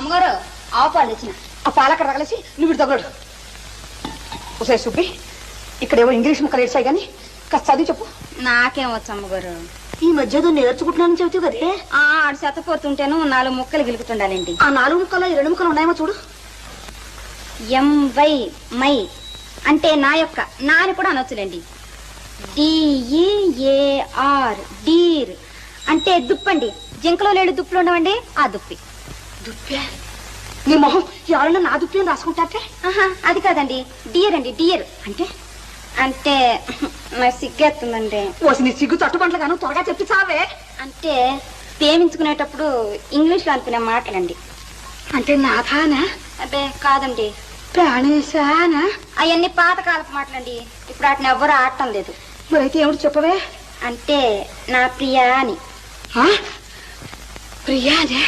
అమ్మగారు ఆవు పాలు తెచ్చిన. ఆ పాలక్కడ తగలేసి నువ్వు తగలడు. ఒకసారి చూపి ఇక్కడేవో ఇంగ్లీష్ ముక్కలు ఏడ్చాయి కానీ కాస్త చదివి చెప్పు. నాకేం వచ్చు అమ్మగారు? ఈ మధ్య ఏదో నేర్చుకుంటున్నానని చెబుతావు కదే? ఆ ఆడు శతపోతుంటేను నాలుగు ముక్కలు గిలుకుతుండాలండి ఆ నాలుగు ముక్కలు ఈ రెండు ముక్కలు ఉన్నాయేమో చూడు. ఎం వై మై అంటే నా యొక్క నాని కూడా అనొచ్చులేండి. డిఈఏఆర్ డీర్ అంటే దుప్పండి. జింకలో లేడు దుప్పులు ఉండవండి ఆ దుప్పి. దుప్పే నీ మొహం ఎవరైనా నా దుప్పి అని రాసుకుంటారే అది కాదండి. డియర్ అండి డియర్. అంటే? అంటే నాకు సిగ్గేస్తుందండి. ఓసి నీ సిగ్గు తట్టుబంట్ల గాను త్వరగా చెప్పి చావే. అంటే ప్రేమించుకునేటప్పుడు ఇంగ్లీష్లో అనుకునే మాటలండి. అంటే నాథానా? అబ్బే కాదండి. ప్రాణేశానా? అవన్నీ పాతకాలపు మాటలండి. ఇప్పుడు వాటిని ఎవ్వరూ ఆడటం లేదు. మరైతే ఏమిటి చెప్పవే? అంటే నా ప్రియా అని ఆ? ప్రియానే?